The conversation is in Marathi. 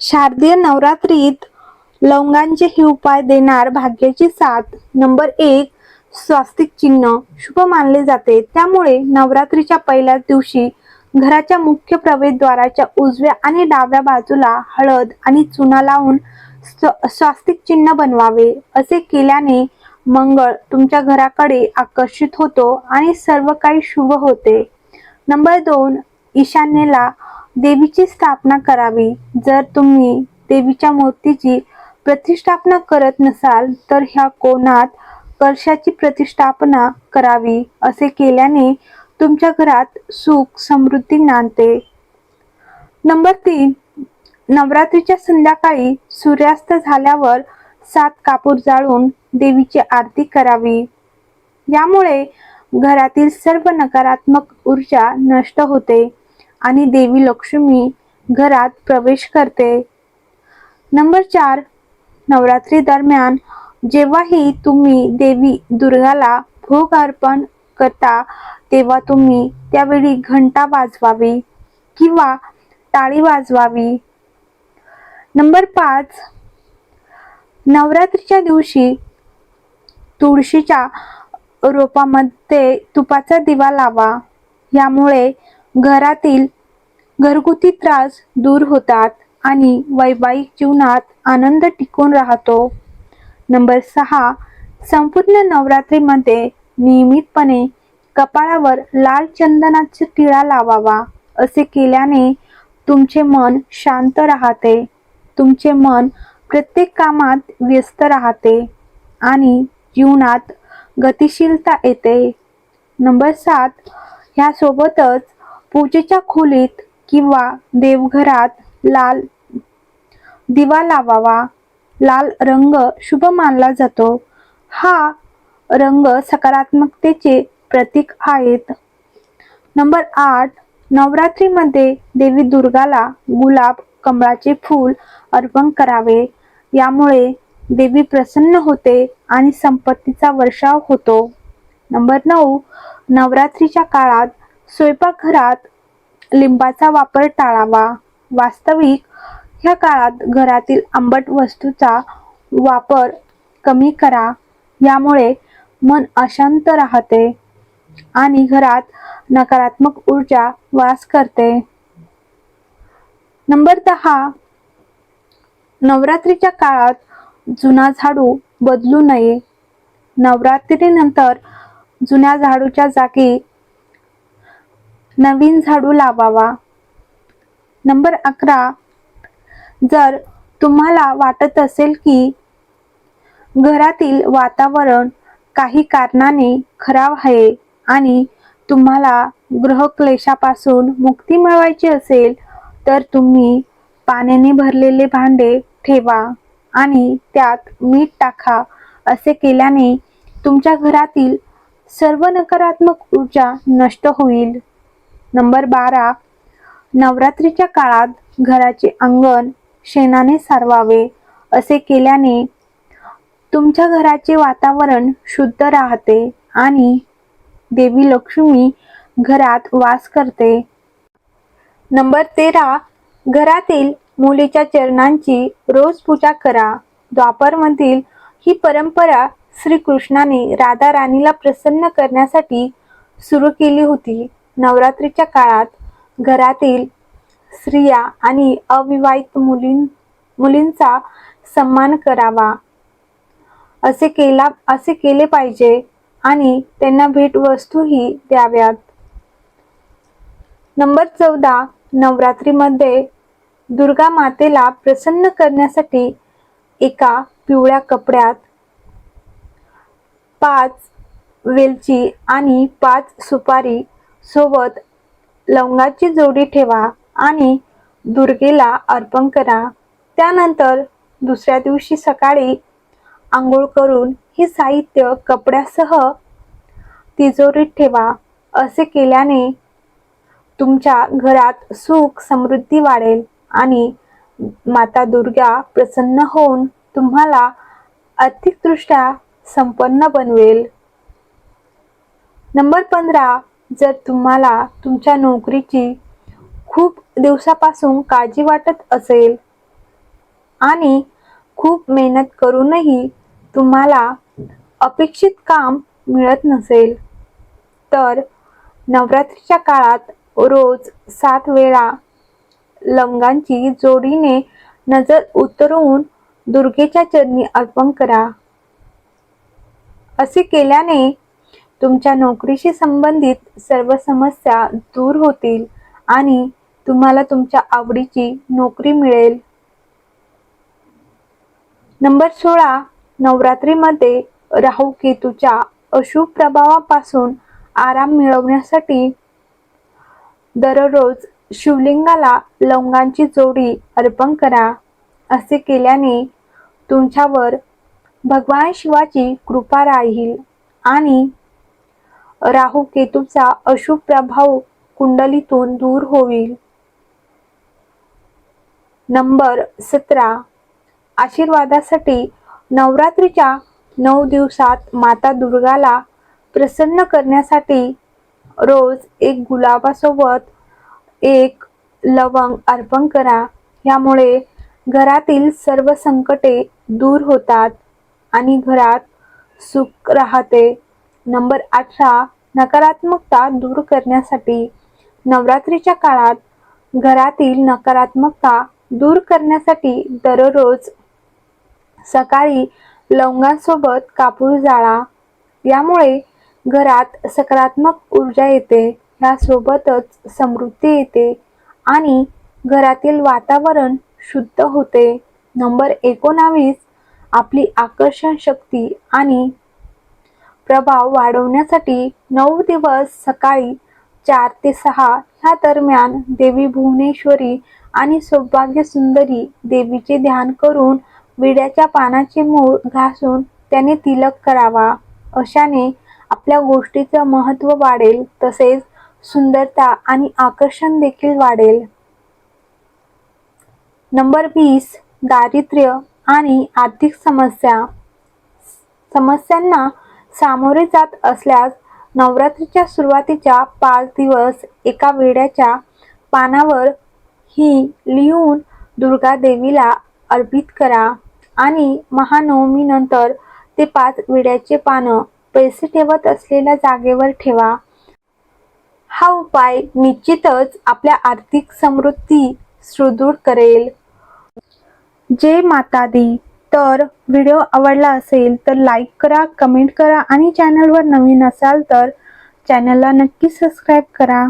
शारदीय नवरात्रीत लवंगांचे हे उपाय देणार भाग्याची साथ. नंबर एक स्वास्तिक चिन्ह. शुभ मानले जाते. त्यामुळे नवरात्रीच्या पहिल्याच दिवशी घराच्या मुख्य प्रवेशद्वाराच्या उजव्या आणि डाव्या बाजूला हळद आणि चुना लावून स्व- स्वास्तिक चिन्ह बनवावे. असे केल्याने मंगळ तुमच्या घराकडे आकर्षित होतो आणि सर्व काही शुभ होते. नंबर दोन ईशान्येला देवीची स्थापना करावी. जर तुम्ही देवीच्या मूर्तीची प्रतिष्ठापना करत नसाल तर ह्या कोणात कलशाची प्रतिष्ठापना करावी असे केल्याने तुमच्या घरात सुख समृद्धी नांदते. नंबर तीन नवरात्रीच्या संध्याकाळी सूर्यास्त झाल्यावर सात कापूर जाळून देवीची आरती करावी. यामुळे घरातील सर्व नकारात्मक ऊर्जा नष्ट होते. आणि देवी लक्ष्मी घरात प्रवेश करते. नंबर चार नवरात्री दरम्यान जेव्हाही तुम्ही देवी दुर्गाला भोग अर्पण करता तेव्हा तुम्ही त्यावेळी घंटा वाजवावी किंवा टाळी वाजवावी. नंबर पाच नवरात्रीच्या दिवशी तुळशीच्या रोपामध्ये तुपाचा दिवा लावा. यामुळे घरातील घरगुती त्रास दूर होतात आणि वैवाहिक जीवनात आनंद टिकून राहतो. नंबर सहा संपूर्ण नवरात्रीमध्ये नियमितपणे कपाळावर लाल चंदनाचा टिळा लावावा असे केल्याने तुमचे मन शांत राहते. तुमचे मन प्रत्येक कामात व्यस्त राहते आणि जीवनात गतिशीलता येते. नंबर सात ह्यासोबतच पूजेच्या खोलीत किंवा देवघरात लाल दिवा लावावा लाल रंग शुभ मानला जातो. हा रंग सकारात्मकतेचे प्रतीक आहेत. नंबर आठ नवरात्रीमध्ये देवी दुर्गाला गुलाब कमळाचे फूल अर्पण करावे. यामुळे देवी प्रसन्न होते आणि संपत्तीचा वर्षाव होतो. नंबर नऊ नवरात्रीच्या काळात स्वयंपाकघरात लिंबाचा वापर टाळावा. वास्तविक ह्या काळात घरातील आंबट वस्तूचा वापर कमी करा. यामुळे मन अशांत राहते आणि घरात नकारात्मक ऊर्जा वास करते. नंबर दहा. नवरात्रीच्या काळात जुना झाडू बदलू नये. नवरात्रीनंतर जुन्या झाडूच्या जागी नवीन झाडू लावावा. नंबर अकरा. जर तुम्हाला वाटत असेल की घरातील वातावरण काही कारणाने खराब आहे आणि तुम्हाला ग्रहक्लेशापासून मुक्ती मिळवायची असेल तर तुम्ही पाण्याने भरलेले भांडे ठेवा आणि त्यात मीठ टाका. असे केल्याने तुमच्या घरातील सर्व नकारात्मक ऊर्जा नष्ट होईल. नंबर बारा. नवरात्रीच्या काळात घराचे अंगण शेणाने सारवावे असे केल्याने तुमच्या घराचे वातावरण शुद्ध राहते आणि देवी लक्ष्मी घरात वास करते. नंबर तेरा. घरातील मुलीच्या चरणांची रोज पूजा करा. द्वापरमधील ही परंपरा श्रीकृष्णाने राधा राणीला प्रसन्न करण्यासाठी सुरू केली होती. नवरात्रीच्या काळात घरातील स्त्रिया आणि अविवाहित मुलीं मुलींचा सन्मान करावा. असे केला असे केले पाहिजे आणि त्यांना भेटवस्तूही द्याव्यात. नंबर चौदा नवरात्रीमध्ये दुर्गा मातेला प्रसन्न करण्यासाठी एका पिवळ्या कपड्यात पाच वेलची आणि पाच सुपारी सोबत लवंगाची जोडी ठेवा आणि दुर्गेला अर्पण करा. त्यानंतर दुसऱ्या दिवशी सकाळी आंघोळ करून हे साहित्य कपड्यासह तिजोरीत ठेवा. असे केल्याने तुमच्या घरात सुख समृद्धी वाढेल आणि माता दुर्गा प्रसन्न होऊन तुम्हाला आर्थिकदृष्ट्या संपन्न बनवेल. नंबर पंधरा जर तुम्हाला तुमच्या नोकरीची खूप दिवसापासून काळजी वाटत असेल आणि खूप मेहनत करूनही तुम्हाला अपेक्षित काम मिळत नसेल तर नवरात्रीच्या काळात रोज सात वेळा लवंगांची जोडीने नजर उतरवून दुर्गेच्या चरणी अर्पण करा. असे केल्याने तुमच्या नोकरीशी संबंधित सर्व समस्या दूर होतील आणि तुम्हाला तुमच्या आवडीची नोकरी मिळेल. नंबर सोळा. नवरात्रीमध्ये राहू केतूच्या अशुभ प्रभावापासून आराम मिळवण्यासाठी दररोज शिवलिंगाला लवंगांची जोडी अर्पण करा असे केल्याने तुमच्यावर भगवान शिवाची कृपा राहील आणि राहू केतूचा अशुभ प्रभाव कुंडलीतून दूर होईल. नंबर सतरा. आशीर्वादासाठी नवरात्रीच्या नऊ दिवसात माता दुर्गाला प्रसन्न करण्यासाठी रोज एक गुलाबासोबत एक लवंग अर्पण करा. यामुळे घरातील सर्व संकटे दूर होतात आणि घरात सुख राहते. नंबर अठरा नकारात्मकता दूर करण्यासाठी नवरात्रीच्या काळात घरातील नकारात्मकता दूर करण्यासाठी दररोज सकाळी लवंगांसोबत कापूर जाळा. यामुळे घरात सकारात्मक ऊर्जा येते यासोबतच समृद्धी येते आणि घरातील वातावरण शुद्ध होते. नंबर एकोणावीस आपली आकर्षण शक्ती आणि प्रभाव वाढवण्यासाठी नऊ दिवस सकाळी चार ते सहा ह्या दरम्यान देवी भुवनेश्वरी आणि सौभाग्य सुंदरी देवीचे ध्यान करून विड्याच्या पानाचे मूळ घासून त्याने तिलक करावा. अशाने आपल्या गोष्टीचं महत्त्व वाढेल तसेच सुंदरता आणि आकर्षण देखील वाढेल. नंबर वीस दारिद्र्य आणि आर्थिक समस्या. समस्यांना सामोरे जात असल्यास नवरात्रीच्या सुरुवातीच्या पाच दिवस एका वेड्याच्या पानावर ही लिहून दुर्गा देवीला अर्पित करा आणि महानवमीनंतर ते पाच विड्याचे पानं पैसे ठेवत असलेल्या जागेवर ठेवा. हा उपाय निश्चितच आपल्या आर्थिक समृद्धी सुदृढ करेल. जय माता दी. तर व्हिडिओ आवडला असेल तर लाईक करा कमेंट करा आणि चॅनलवर नवीन असाल तर चॅनलला नक्की सबस्क्राईब करा.